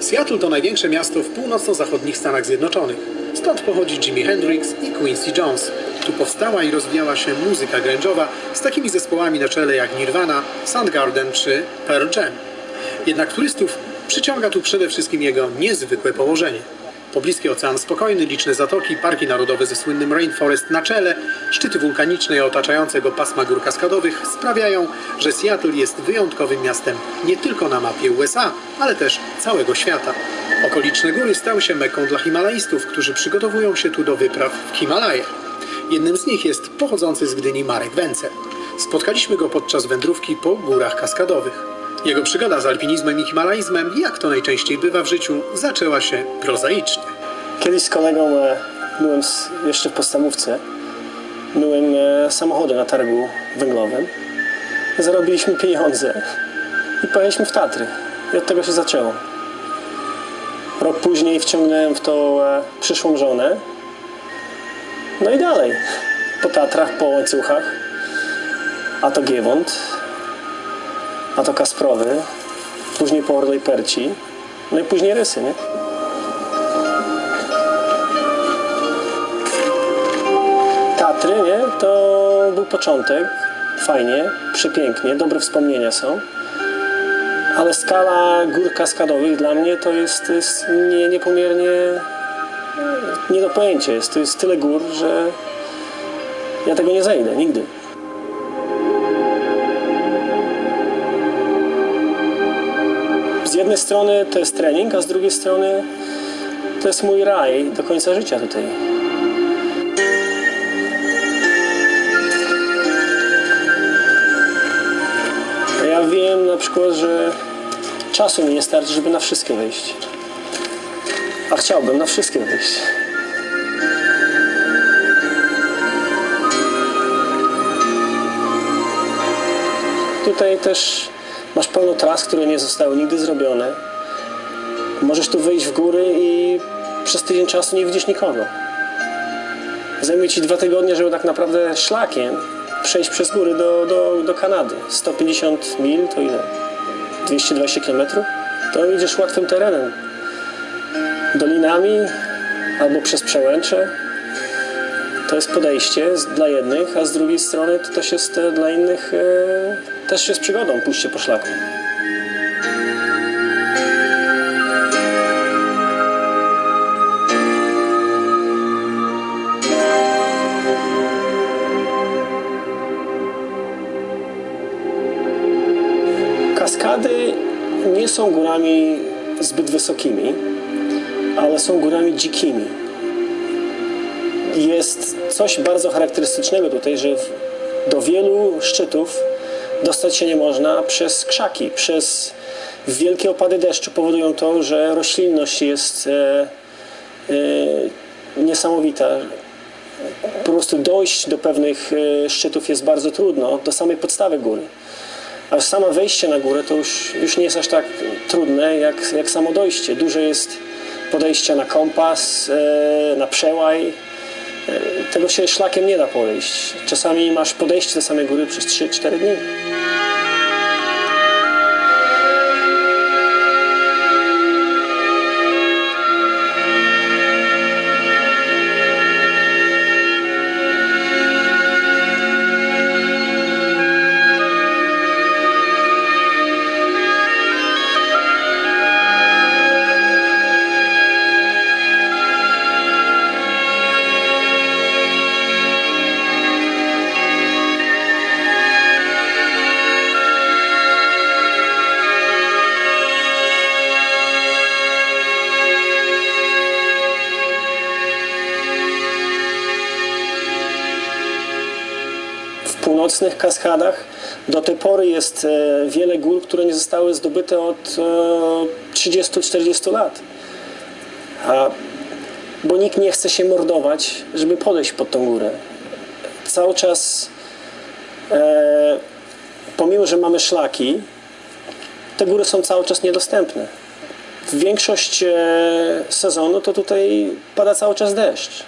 Seattle to największe miasto w północno-zachodnich Stanach Zjednoczonych. Stąd pochodzi Jimi Hendrix i Quincy Jones. Tu powstała i rozwijała się muzyka grunge'owa z takimi zespołami na czele jak Nirvana, Soundgarden czy Pearl Jam. Jednak turystów przyciąga tu przede wszystkim jego niezwykłe położenie. Pobliskie ocean spokojny, liczne zatoki, parki narodowe ze słynnym Rainforest na czele, szczyty wulkaniczne i otaczającego pasma gór kaskadowych sprawiają, że Seattle jest wyjątkowym miastem nie tylko na mapie USA, ale też całego świata. Okoliczne góry stały się meką dla himalaistów, którzy przygotowują się tu do wypraw w Himalaje. Jednym z nich jest pochodzący z Gdyni Marek Węce. Spotkaliśmy go podczas wędrówki po górach kaskadowych. Jego przygoda z alpinizmem i himalaizmem, jak to najczęściej bywa w życiu, zaczęła się prozaicznie. Kiedyś z kolegą e, byłem jeszcze w podstawówce. Byłem e, samochodem na targu węglowym. Zarobiliśmy pieniądze i pojechaliśmy w Tatry. I od tego się zaczęło. Rok później wciągnąłem w to e, przyszłą żonę. No i dalej. Po Tatrach, po łańcuchach. A to Giewont, a to Kasprowy, później po Orlej Perci, no i później Rysy, nie? Tatry, nie? To był początek. Fajnie, przepięknie, dobre wspomnienia są. Ale skala gór kaskadowych dla mnie to jest, jest nie, niepomiernie nie do pojęcia. Jest, to jest tyle gór, że ja tego nie zejdę nigdy. Jednej strony to jest trening, a z drugiej strony to jest mój raj do końca życia tutaj. Ja wiem na przykład, że czasu mi nie starczy, żeby na wszystkie wejść. A chciałbym na wszystkie wejść. Tutaj też masz pełno tras, które nie zostały nigdy zrobione. Możesz tu wyjść w góry i przez tydzień czasu nie widzisz nikogo. Zajmie ci dwa tygodnie, żeby tak naprawdę szlakiem przejść przez góry do, do, do Kanady. 150 mil to ile? 220 km? To idziesz łatwym terenem. Dolinami albo przez przełęcze. To jest podejście dla jednych, a z drugiej strony to też jest e, dla innych e, też jest przygodą pójście po szlaku. Kaskady nie są górami zbyt wysokimi, ale są górami dzikimi. Jest coś bardzo charakterystycznego tutaj, że do wielu szczytów dostać się nie można przez krzaki, przez wielkie opady deszczu powodują to, że roślinność jest e, e, niesamowita. Po prostu dojść do pewnych e, szczytów jest bardzo trudno, do samej podstawy góry. A samo wejście na górę to już, już nie jest aż tak trudne jak, jak samo dojście. Dużo jest podejścia na kompas, e, na przełaj. Tego się szlakiem nie da podejść. Czasami masz podejście do samej góry przez 3-4 dni. Północnych kaskadach do tej pory jest e, wiele gór, które nie zostały zdobyte od e, 30-40 lat. A, bo nikt nie chce się mordować, żeby podejść pod tą górę. Cały czas, e, pomimo że mamy szlaki, te góry są cały czas niedostępne. W większość e, sezonu to tutaj pada cały czas deszcz.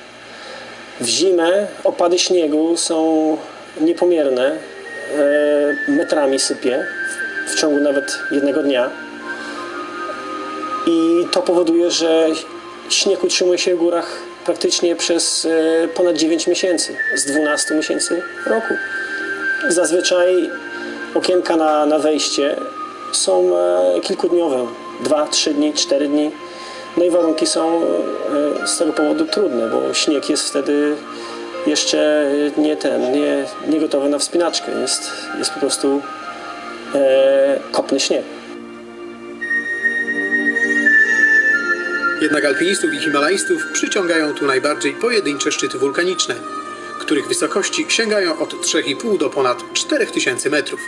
W zimę opady śniegu są niepomierne, e, metrami sypie w ciągu nawet jednego dnia. I to powoduje, że śnieg utrzymuje się w górach praktycznie przez e, ponad 9 miesięcy, z 12 miesięcy roku. Zazwyczaj okienka na, na wejście są e, kilkudniowe, 2-3 dni, 4 dni. No i warunki są z tego powodu trudne, bo śnieg jest wtedy jeszcze nie ten, nie, nie gotowy na wspinaczkę. Jest, jest po prostu e, kopny śnieg. Jednak alpinistów i himalajstów przyciągają tu najbardziej pojedyncze szczyty wulkaniczne, których wysokości sięgają od 3,5 do ponad 4000 metrów.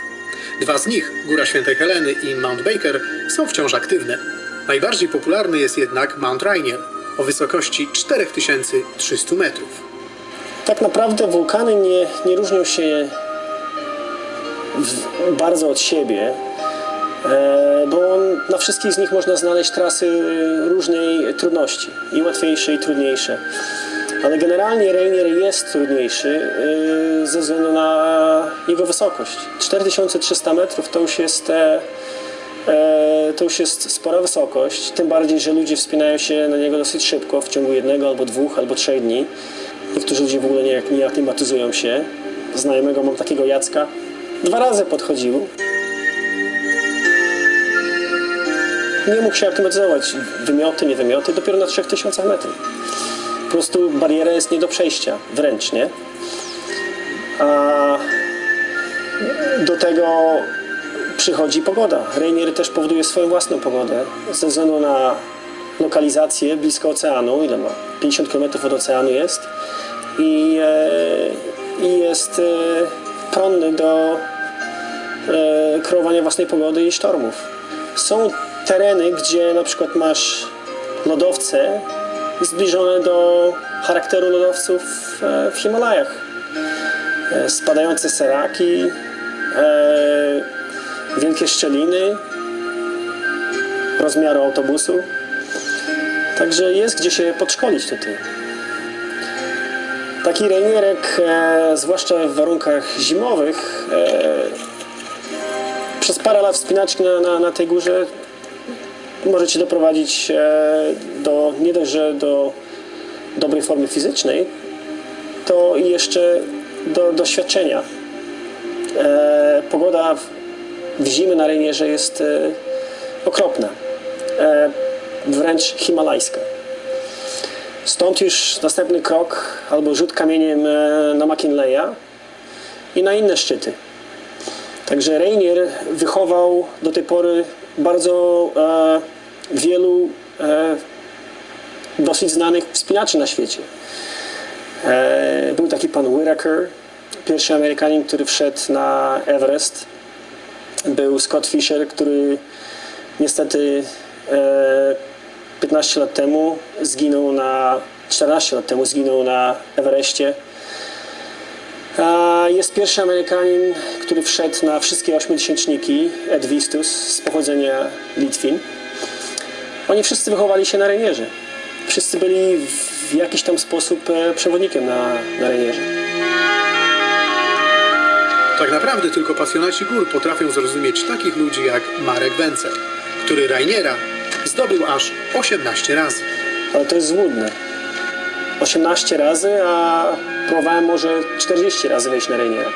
Dwa z nich, Góra Świętej Heleny i Mount Baker, są wciąż aktywne. Najbardziej popularny jest jednak Mount Rainier o wysokości 4300 metrów. Tak naprawdę wulkany nie, nie różnią się bardzo od siebie, e, bo na wszystkich z nich można znaleźć trasy różnej trudności, i łatwiejsze, i trudniejsze. Ale generalnie Rainier jest trudniejszy e, ze względu na jego wysokość. 4300 metrów to już jest E, to już jest spora wysokość, tym bardziej, że ludzie wspinają się na niego dosyć szybko, w ciągu jednego albo dwóch, albo trzech dni. Niektórzy ludzie w ogóle nie, nie aklimatyzują się. Znajomego mam takiego Jacka. Dwa razy podchodził. Nie mógł się aklimatyzować. Wymioty, nie wymioty, dopiero na 3000 metrów. Po prostu bariera jest nie do przejścia, wręcz, nie? A do tego przychodzi pogoda. Rainier też powoduje swoją własną pogodę ze względu na lokalizację blisko oceanu, ile ma? 50 km od oceanu jest i, e, i jest e, prądny do e, kreowania własnej pogody i sztormów. Są tereny, gdzie na przykład masz lodowce zbliżone do charakteru lodowców w Himalajach. Spadające seraki, wielkie szczeliny rozmiaru autobusu. Także jest gdzie się podszkolić tutaj. Taki renierek, e, zwłaszcza w warunkach zimowych, e, przez parę lat wspinaczki na, na, na tej górze może Cię doprowadzić e, do, nie dość, że do dobrej formy fizycznej, to jeszcze do doświadczenia. E, pogoda w, w zimę na Rejnierze jest e, okropna, e, wręcz himalajska. Stąd już następny krok albo rzut kamieniem e, na McKinleya i na inne szczyty. Także Rainier wychował do tej pory bardzo e, wielu e, dosyć znanych wspinaczy na świecie. E, był taki pan Whittaker, pierwszy Amerykanin, który wszedł na Everest. Był Scott Fisher, który niestety e, 15 lat temu zginął na 14 lat temu zginął na Everestie. Jest pierwszy Amerykanin, który wszedł na wszystkie ośmiotysięczniki Ed Vistus z pochodzenia Litwin. Oni wszyscy wychowali się na Renierze. Wszyscy byli w jakiś tam sposób e, przewodnikiem na, na Renierze. Tak naprawdę tylko pasjonaci gór potrafią zrozumieć takich ludzi jak Marek Węcek, który Rainiera zdobył aż 18 razy. Ale to jest złudne. 18 razy, a próbowałem może 40 razy wejść na Rainiera.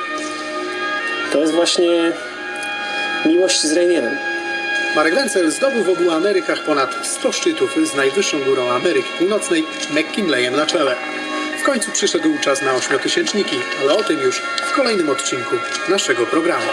To jest właśnie miłość z Rainierem. Marek Wencel zdobył w obu Amerykach ponad 100 szczytów z najwyższą górą Ameryki Północnej, McKinleyem na czele. W końcu przyszedł czas na ośmiotysięczniki, ale o tym już w kolejnym odcinku naszego programu.